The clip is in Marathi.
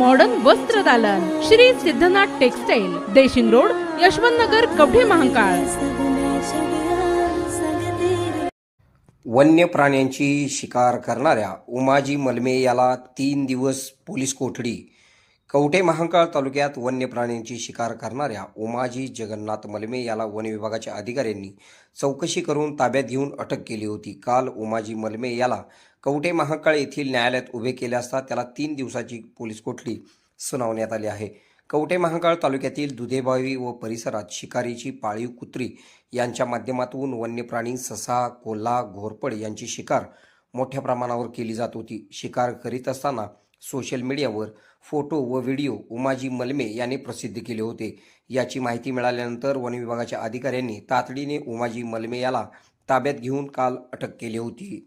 मॉडर्न वस्त्र दालन. Shri Siddhanath textile Deshing road Yashwant Nagar Kavathe Mahakal. वन्य प्राण्यांची शिकार करणाऱ्या उमाजी मलमे याला तीन दिवस पोलीस कोठडी. कवठे महांकाळ तालुक्यात वन्य प्राण्यांची शिकार करणाऱ्या उमाजी जगन्नाथ मलमे याला वन विभागाच्या अधिकाऱ्यांनी चौकशी करून ताब्यात घेऊन अटक केली होती. काल उमाजी मलमे याला कवठे महाकाळ येथील न्यायालयात उभे केले असता त्याला तीन दिवसाची पोलीस कोठडी सुनावण्यात आली आहे. कवठे महाकाळ तालुक्यातील दुधेबावी व परिसरात शिकारीची पाळीव कुत्री यांच्या माध्यमातून वन्य प्राणी ससा कोल्हा घोरपड यांची शिकार मोठ्या प्रमाणावर केली जात होती. शिकार करीत असताना सोशल मीडियावर फोटो व व्हिडिओ उमाजी मलमे यांनी प्रसिद्ध केले होते. याची माहिती मिळाल्यानंतर वन विभागाच्या अधिकाऱ्यांनी तातडीने उमाजी मलमे याला ताब्यात घेऊन काल अटक केली होती.